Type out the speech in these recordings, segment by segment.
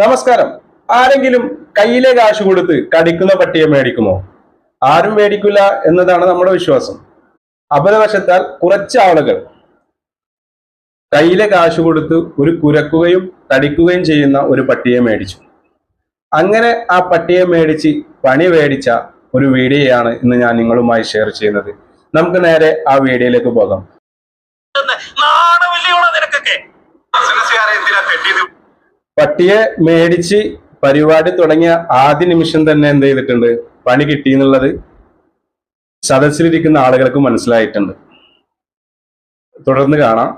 നമസ്കാരം. ആരെങ്കിലും കയ്യിലെ കാശ് കൊടുത്ത് കടിക്കുന്ന പട്ടിയെ മേടിക്കുമോ? ആരും മേടിക്കില്ല എന്നതാണ് നമ്മുടെ വിശ്വാസം. അപരവശത്താൽ കുറച്ച് ആളുകൾ കയ്യിലെ കാശ് കൊടുത്ത് ഒരു കുരക്കുകയും കടിക്കുകയും ചെയ്യുന്ന ഒരു പട്ടിയെ മേടിച്ചു. അങ്ങനെ ആ പട്ടിയെ മേടിച്ച് പണി മേടിച്ച ഒരു വീഡിയോയാണ് ഇന്ന് ഞാൻ നിങ്ങളുമായി ഷെയർ ചെയ്യുന്നത്. നമുക്ക് നേരെ ആ വീഡിയോയിലേക്ക് പോകാം. നാണമില്ലയോളാ നിനക്കൊക്കെ? ബിസിനസ്സുകാരെ എന്തിനാ കെട്ടിയത്? പട്ടിയെ മേടിച്ച് പരിപാടി തുടങ്ങിയ ആദ്യ നിമിഷം തന്നെ എന്ത് ചെയ്തിട്ടുണ്ട്? പണി കിട്ടി എന്നുള്ളത് സദസ്സിലിരിക്കുന്ന ആളുകൾക്ക് മനസ്സിലായിട്ടുണ്ട്. തുടർന്ന് കാണാം.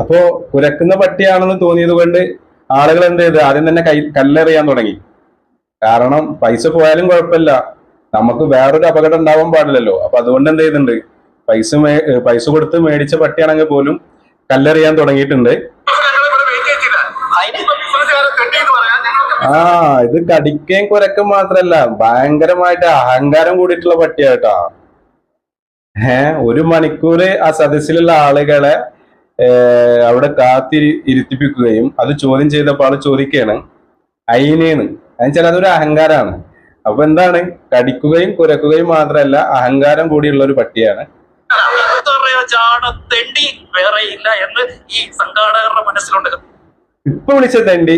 അപ്പോ കുരക്കുന്ന പട്ടിയാണെന്ന് തോന്നിയത് കൊണ്ട് ആളുകൾ എന്ത് ചെയ്ത്? ആദ്യം തന്നെ കൈ കല്ലെറിയാൻ തുടങ്ങി. കാരണം പൈസ പോയാലും കുഴപ്പമില്ല. നമുക്ക് വേറൊരു അപകടം ഉണ്ടാവാൻ പാടില്ലല്ലോ. അപ്പൊ അതുകൊണ്ട് എന്ത് ചെയ്യുന്നുണ്ട് പൈസ പൈസ കൊടുത്ത് മേടിച്ച പട്ടിയാണെങ്കിൽ പോലും കല്ലെറിയാൻ തുടങ്ങിയിട്ടുണ്ട്. ആ ഇത് കടിക്കുകയും കുരക്കും മാത്രല്ല ഭയങ്കരമായിട്ട് അഹങ്കാരം കൂടിയിട്ടുള്ള പട്ടിയാട്ടാ. ഏ ഒരു മണിക്കൂർ ആ സദസ്സിലുള്ള ആളുകളെ അവിടെ കാത്തിരി ഇരുത്തിപ്പിക്കുകയും അത് ചോദ്യം ചെയ്തപ്പോൾ ആൾ ചോദിക്കുകയാണ് അയിനേന്ന്? എന്നുവെച്ചാൽ അതൊരു അഹങ്കാരമാണ് അപ്പൊ എന്താണ്? കടിക്കുകയും കുരക്കുകയും മാത്രമല്ല അഹങ്കാരം കൂടിയുള്ള ഒരു പട്ടിയാണ്. എത്രയോ വേറെ ഇല്ല എന്ന് ഈ സംഘാടകരുടെ മനസ്സിലുണ്ട്. ഇപ്പൊ വിളിച്ച തെണ്ടി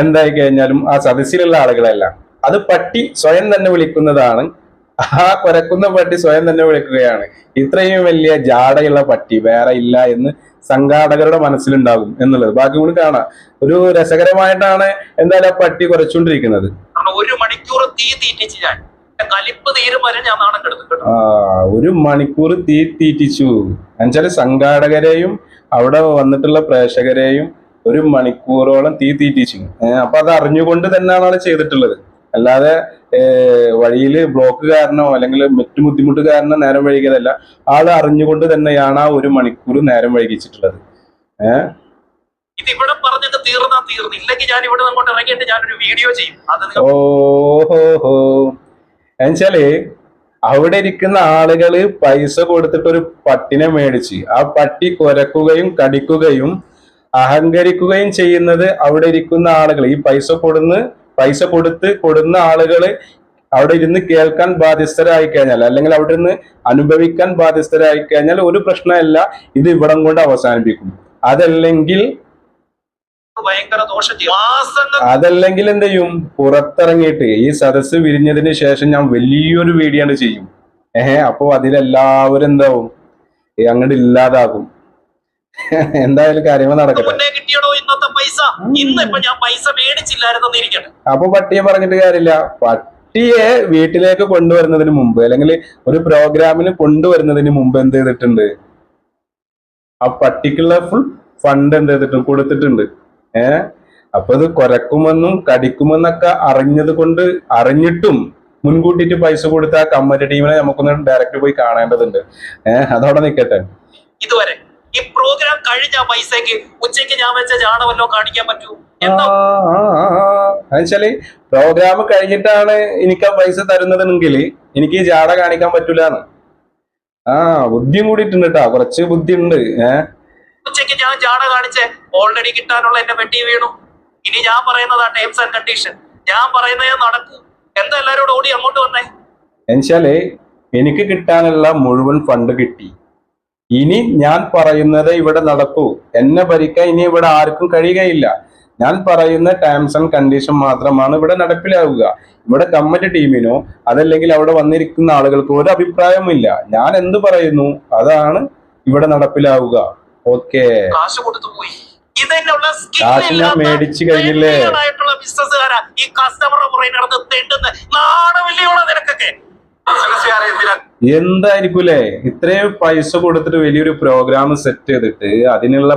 എന്തായി കഴിഞ്ഞാലും ആ സദസ്സിലുള്ള ആളുകളല്ല. അത് പട്ടി സ്വയം തന്നെ വിളിക്കുന്നതാണ്. ആ കൊരക്കുന്ന പട്ടി സ്വയം തന്നെ വിളിക്കുകയാണ്. ഇത്രയും വലിയ ജാടയുള്ള പട്ടി വേറെ ഇല്ല എന്ന് സംഘാടകരുടെ മനസ്സിലുണ്ടാകും എന്നുള്ളത്. ബാക്കി കൂടി കാണാം. ഒരു രസകരമായിട്ടാണ് എന്തായാലും ആ പട്ടി കുറച്ചുകൊണ്ടിരിക്കുന്നത് ഒരു മണിക്കൂർ തീ തീറ്റിച്ച് ഞാൻ കലിപ്പ് തീരും വരെ ഞാൻ നാണം കെടുത്തു ആ ഒരു മണിക്കൂർ തീ തീറ്റിച്ചു. എന്നുവെച്ചാൽ സംഘാടകരെയും അവിടെ വന്നിട്ടുള്ള പ്രേക്ഷകരെയും ഒരു മണിക്കൂറോളം തീ തീറ്റിച്ചു. അപ്പൊ അത് അറിഞ്ഞുകൊണ്ട് തന്നെയാണ് അവിടെ ചെയ്തിട്ടുള്ളത്. അല്ലാതെ വഴിയിൽ ബ്ലോക്ക് കാരണമോ അല്ലെങ്കിൽ മറ്റു ബുദ്ധിമുട്ട് കാരണം നേരം വൈകിയതല്ല. ആൾ അറിഞ്ഞുകൊണ്ട് തന്നെയാണ് ആ ഒരു മണിക്കൂർ നേരം വൈകിച്ചിട്ടുള്ളത്. ഏഹ് ഇത് ഇവിടെ പറഞ്ഞത് തീർന്നാ തീർന്നില്ലെങ്കിൽ ഞാൻ ഇവിടെ ഇറങ്ങിയിട്ട് ഞാനൊരു വീഡിയോ ചെയ്യും. അത് ഓഹോ എന്നുവെച്ചാൽ അവിടെ ഇരിക്കുന്ന ആളുകൾ പൈസ കൊടുത്തിട്ട് ഒരു പട്ടിനെ മേടിച്ച്. ആ പട്ടി കുരക്കുകയും കടിക്കുകയും അഹങ്കരിക്കുകയും ചെയ്യുന്നത് അവിടെ ഇരിക്കുന്ന ആളുകൾ ഈ പൈസ കൊടുന്ന് പൈസ കൊടുത്ത് കൊടുന്ന ആളുകൾ അവിടെ ഇരുന്ന് കേൾക്കാൻ ബാധ്യസ്ഥരായി കഴിഞ്ഞാൽ അല്ലെങ്കിൽ അവിടെ നിന്ന് അനുഭവിക്കാൻ ബാധ്യസ്ഥരായി കഴിഞ്ഞാൽ ഒരു പ്രശ്നമല്ല. ഇത് ഇവിടം കൊണ്ട് അവസാനിപ്പിക്കും. അതല്ലെങ്കിൽ അതല്ലെങ്കിൽ എന്ത് ചെയ്യും. പുറത്തിറങ്ങിയിട്ട് ഈ സദസ് വിരിഞ്ഞതിന് ശേഷം ഞാൻ വലിയൊരു വീഡിയോ ആണ് ചെയ്യും. ഏഹ് അപ്പൊ അതിലെല്ലാവരും എന്താവും? അങ്ങോട്ട് ഇല്ലാതാകും. എന്തായാലും കാര്യങ്ങൾ നടക്കട്ടെ. കിട്ടിയടോ ഇന്നത്തെ പൈസ? ഇന്ന് ഇപ്പൊ ഞാൻ പൈസ ഇരിക്കട്ടെ. അപ്പൊ പട്ടിയെ പറഞ്ഞിട്ട് കാര്യമില്ല. പട്ടിയെ വീട്ടിലേക്ക് കൊണ്ടുവരുന്നതിന് മുമ്പ് അല്ലെങ്കിൽ ഒരു പ്രോഗ്രാമിന് കൊണ്ടുവരുന്നതിന് മുമ്പ് എന്ത് ചെയ്തിട്ടുണ്ട്? ആ പട്ടിക്കുള്ള ഫുൾ ഫണ്ട് എന്ത് ചെയ്തിട്ടുണ്ട്? കൊടുത്തിട്ടുണ്ട്. ഏ? അപ്പൊ അത് കൊരക്കുമെന്നും കടിക്കുമെന്നൊക്കെ അറിഞ്ഞത് കൊണ്ട് അറിഞ്ഞിട്ടും മുൻകൂട്ടിയിട്ട് പൈസ കൊടുത്ത ആ കമ്മറ്റി ടീമിനെ നമുക്കൊന്ന് ഡയറക്റ്റ് പോയി കാണേണ്ടതുണ്ട്. ഏഹ് അതവിടെ നിൽക്കട്ടെ ഇതുവരെ ഈ പ്രോഗ്രാം കഴിഞ്ഞ പൈസക്ക് ഉച്ചയ്ക്ക് ഞാൻ വെച്ച ജാണവല്ലോ കാണിക്കാൻ പറ്റൂ? എന്നുവെച്ചാൽ പ്രോഗ്രാം കഴിഞ്ഞിട്ടാണ് എനിക്ക് ആ പൈസ തരുന്നതെങ്കിൽ എനിക്ക് ഈ ജാട കാണിക്കാൻ പറ്റൂലാണ് ആ ബുദ്ധിയും കൂടിയിട്ടുണ്ട് കേട്ടാ കുറച്ച് ബുദ്ധി ഉണ്ട് ഏഹ് ഉച്ചയ്ക്ക് ഞാൻ ജാട കാണിച്ച്. ഓൾറെഡി കിട്ടാനുള്ള എന്റെ വെട്ടി വീണു. ഇനി ഞാൻ പറയുന്നതാ ടേംസ് ആൻഡ് കണ്ടീഷൻ ഞാൻ പറയുന്നത് നടക്കൂ. എന്താ എല്ലാരോടും ഓടി അങ്ങോട്ട് വന്നേ? എന്നുവെച്ചാൽ എനിക്ക് കിട്ടാനുള്ള മുഴുവൻ ഫണ്ട് കിട്ടി. ഇനി ഞാൻ പറയുന്നത് ഇവിടെ നടക്കൂ. എന്നെ ഭരിക്കാൻ ഇനി ഇവിടെ ആർക്കും കഴിയുകയില്ല. ഞാൻ പറയുന്ന ടേംസ് ആൻഡ് കണ്ടീഷൻ മാത്രമാണ് ഇവിടെ നടപ്പിലാവുക. ഇവിടെ കമ്മിറ്റി ടീമിനോ അതല്ലെങ്കിൽ അവിടെ വന്നിരിക്കുന്ന ആളുകൾക്കോ ഒരു അഭിപ്രായവുമില്ല. ഞാൻ എന്ത് പറയുന്നു? അതാണ് ഇവിടെ നടപ്പിലാവുക. ഓക്കേ കാശ് കൊടുത്തു പോയി. ഇതിനുള്ള കഴിഞ്ഞില്ലേ? ആയിട്ടുള്ള ബിസിനസ്സുകാരാ ഈ കസ്റ്റമറുടെ പുറകെ നടന്ന് തെണ്ടുന്ന നാണമില്ലയോളാ നിനക്കൊക്കെ എന്തായിരിക്കൂലേ? ഇത്രയും പൈസ കൊടുത്തിട്ട് വലിയൊരു പ്രോഗ്രാം സെറ്റ് ചെയ്തിട്ട് അതിനുള്ള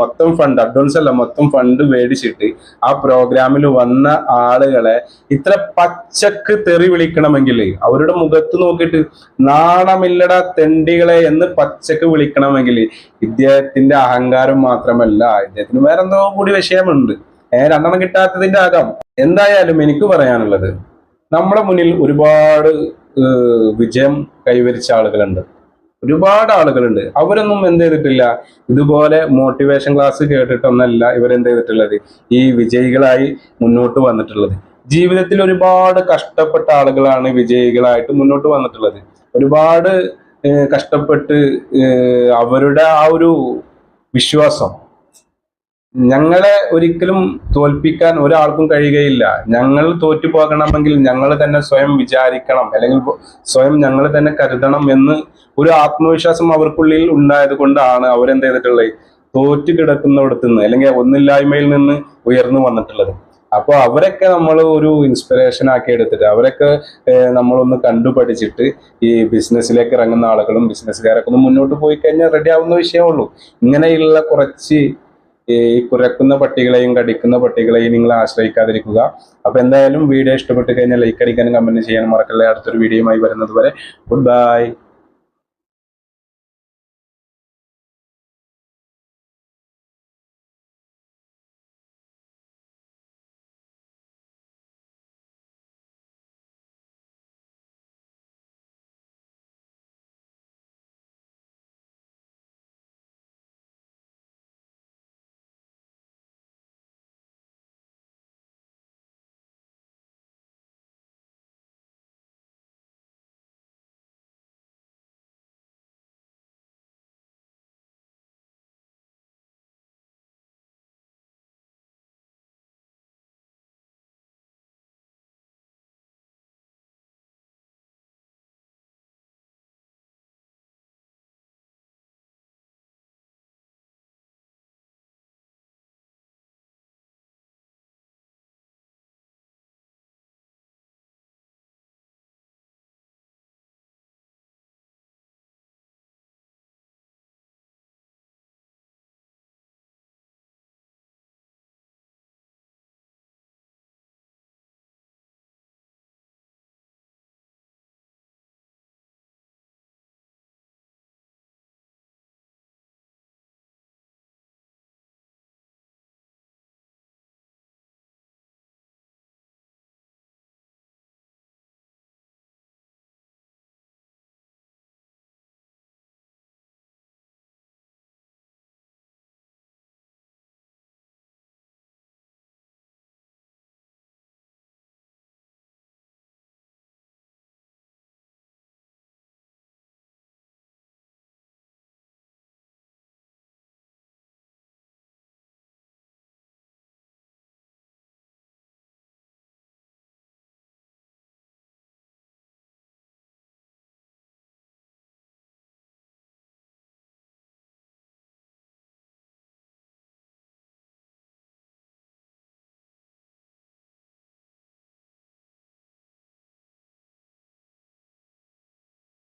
മൊത്തം ഫണ്ട് അഡ്വാൻസ് അല്ല മൊത്തം ഫണ്ട് മേടിച്ചിട്ട് ആ പ്രോഗ്രാമിൽ വന്ന ആളുകളെ ഇത്ര പച്ചക്ക് തെറി വിളിക്കണമെങ്കിൽ അവരുടെ മുഖത്ത് നോക്കിയിട്ട് നാണമില്ലട തെണ്ടികളെ എന്ന് പച്ചക്ക് വിളിക്കണമെങ്കിൽ ഇദ്ദേഹത്തിന്റെ അഹങ്കാരം മാത്രമല്ല ഇദ്ദേഹത്തിന് വേറെ എന്തോ കൂടി വിഷയമുണ്ട്. ഏ രണ്ടെണ്ണം കിട്ടാത്തതിന്റെ ആകാം എന്തായാലും എനിക്ക് പറയാനുള്ളത് നമ്മുടെ മുന്നിൽ ഒരുപാട് വിജയം കൈവരിച്ച ആളുകളുണ്ട്. ഒരുപാട് ആളുകളുണ്ട്. അവരൊന്നും എന്ത് ചെയ്തിട്ടില്ല. ഇതുപോലെ മോട്ടിവേഷൻ ക്ലാസ് കേട്ടിട്ടൊന്നല്ല ഇവരെന്ത് ചെയ്തിട്ടുള്ളത്. ഈ വിജയികളായി മുന്നോട്ട് വന്നിട്ടുള്ളത്. ജീവിതത്തിൽ ഒരുപാട് കഷ്ടപ്പെട്ട ആളുകളാണ് വിജയികളായിട്ട് മുന്നോട്ട് വന്നിട്ടുള്ളത്. ഒരുപാട് കഷ്ടപ്പെട്ട് അവരുടെ ആ ഒരു വിശ്വാസം ഞങ്ങളെ ഒരിക്കലും തോൽപ്പിക്കാൻ ഒരാൾക്കും കഴിയുകയില്ല. ഞങ്ങൾ തോറ്റു പോകണമെങ്കിൽ ഞങ്ങൾ തന്നെ സ്വയം വിചാരിക്കണം. അല്ലെങ്കിൽ സ്വയം ഞങ്ങൾ തന്നെ കരുതണം എന്ന് ഒരു ആത്മവിശ്വാസം അവർക്കുള്ളിൽ ഉണ്ടായത് കൊണ്ടാണ് അവരെന്ത് ചെയ്തിട്ടുള്ളത്? തോറ്റു കിടക്കുന്നിടത്ത് നിന്ന് അല്ലെങ്കിൽ ഒന്നില്ലായ്മയിൽ നിന്ന് ഉയർന്നു വന്നിട്ടുള്ളത്. അപ്പോൾ അവരൊക്കെ നമ്മൾ ഒരു ഇൻസ്പിറേഷൻ ആക്കി എടുത്തിട്ട് അവരൊക്കെ നമ്മളൊന്ന് കണ്ടുപഠിച്ചിട്ട് ഈ ബിസിനസ്സിലേക്ക് ഇറങ്ങുന്ന ആളുകളും ബിസിനസ്സുകാരൊക്കെ ഒന്ന് മുന്നോട്ട് പോയി കഴിഞ്ഞാൽ റെഡി ആവുന്ന വിഷയമുള്ളൂ ഇങ്ങനെയുള്ള കുറച്ച് ഈ കുരക്കുന്ന പട്ടികളെയും കടിക്കുന്ന പട്ടികളെയും നിങ്ങൾ ആശ്രയിക്കാതിരിക്കുക. അപ്പൊ എന്തായാലും വീഡിയോ ഇഷ്ടപ്പെട്ട് കഴിഞ്ഞാൽ ലൈക്ക് അടിക്കാനും കമന്റ് ചെയ്യാനും മറക്കല്ലേ. അടുത്തൊരു വീഡിയോയുമായി വരുന്നത് വരെ. Good bye